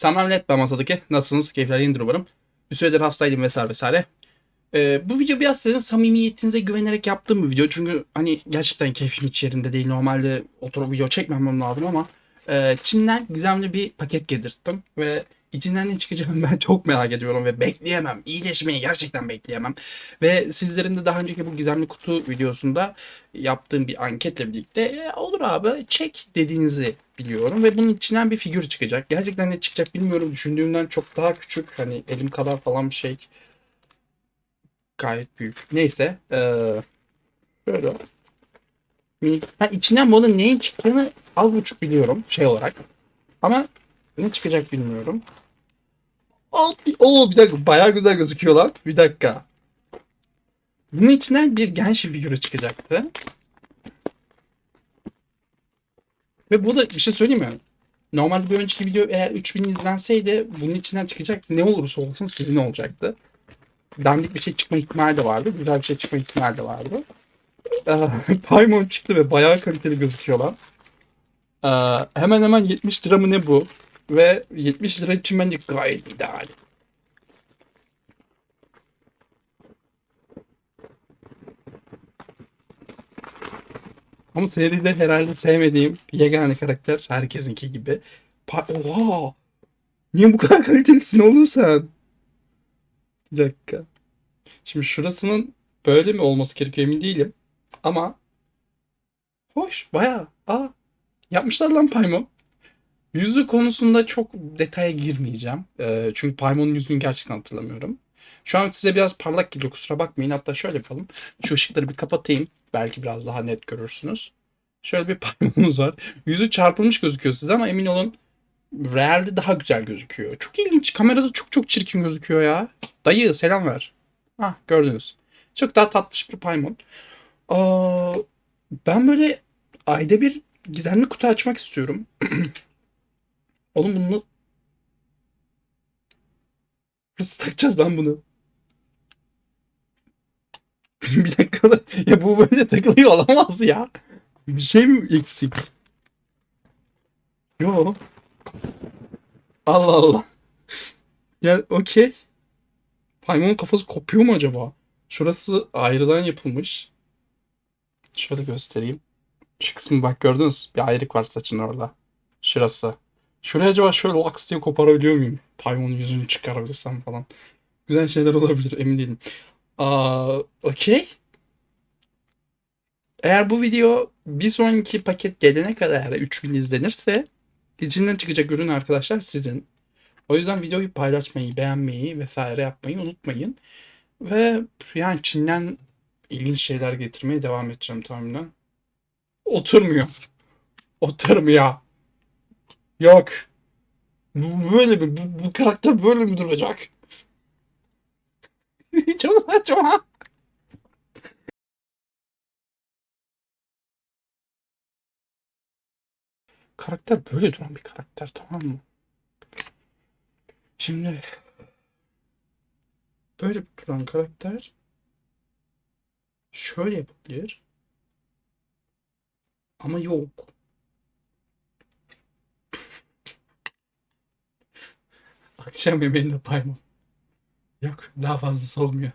Selamünaleyküm ben masadaki. Nasılsınız? Keyifler iyidir umarım. Bir süredir hastaydım vesaire vesaire. Ee, bu video biraz sizin samimiyetinize güvenerek yaptığım bir video. Çünkü hani gerçekten keyfim hiç yerinde değil. Normalde oturup video çekmemem lazım ama e, Çin'den gizemli bir paket getirttim. Ve içinden ne çıkacağını ben çok merak ediyorum ve bekleyemem. İyileşmeyi gerçekten bekleyemem. Ve sizlerin de daha önceki bu gizemli kutu videosunda yaptığım bir anketle birlikte "E, olur abi çek dediğinizi biliyorum ve bunun içinden bir figür çıkacak. Gerçekten ne çıkacak bilmiyorum. Düşündüğümden çok daha küçük. Hani elim kadar falan bir şey. Gayet büyük. Neyse. Ee, böyle. Ha, içinden bunun neyin çıktığını az buçuk biliyorum şey olarak. Ama ne çıkacak bilmiyorum. Oo, bir- Oo bir dakika bayağı güzel gözüküyor lan. Bir dakika. Bunun içinden bir genç figürü çıkacaktı. Ve bu da bir şey söyleyeyim mi? Normalde bir önceki video eğer 3000 izlenseydi bunun içinden çıkacak ne olursa olsun sizin olacaktı. Dandik bir şey çıkma ihtimali de vardı. Güzel bir şey çıkma ihtimali de vardı. Ee, Paymon çıktı ve bayağı kaliteli gözüküyor lan. Ee, hemen hemen 70 lira mı ne bu? Ve 70 lira için bence gayet ideal. Ama seride herhalde sevmediğim yegane karakter herkesinki gibi. Pa- Oha! Niye bu kadar kalitelisin oğlum sen? Bir dakika. Şimdi şurasının böyle mi olması gerekiyor emin değilim. Ama hoş bayağı. Aa, yapmışlar lan Paimon. Yüzü konusunda çok detaya girmeyeceğim. Ee, çünkü Paimon'un yüzünü gerçekten hatırlamıyorum. Şu an size biraz parlak geliyor kusura bakmayın. Hatta şöyle yapalım. Şu ışıkları bir kapatayım. Belki biraz daha net görürsünüz. Şöyle bir Paimon'umuz var. Yüzü çarpılmış gözüküyor size ama emin olun realde daha güzel gözüküyor. Çok ilginç. Kamerada çok çok çirkin gözüküyor ya. Dayı selam ver. Ah gördünüz. Çok daha tatlış bir Paimon. Aa, ben böyle ayda bir gizemli kutu açmak istiyorum. Oğlum bunu nasıl... Nasıl takacağız lan bunu? bir dakika da... Ya bu böyle takılıyor olamaz ya. Bir şey mi eksik? Yo. Allah Allah. Ya okey. Paymonun kafası kopuyor mu acaba? Şurası ayrıdan yapılmış. Şöyle göstereyim. Şu kısmı bak gördünüz. Bir ayrık var saçın orada. Şurası. Şuraya acaba şöyle laks diye koparabiliyor muyum? Paymonun yüzünü çıkarabilirsem falan. Güzel şeyler olabilir emin değilim. Aa, okey. Eğer bu video bir sonraki paket gelene kadar 3000 izlenirse içinden çıkacak ürün arkadaşlar sizin. O yüzden videoyu paylaşmayı, beğenmeyi vesaire yapmayı unutmayın. Ve yani Çin'den ilginç şeyler getirmeye devam edeceğim tahminen. Oturmuyor. Oturmuyor. Yok. Bu böyle mi? Bu, bu karakter böyle mi duracak? Çok saçma. Karakter böyle duran bir karakter tamam mı? Şimdi böyle duran karakter şöyle yapabilir. Ama yok. Akşam yemeğinde paymon. Yok daha fazlası olmuyor.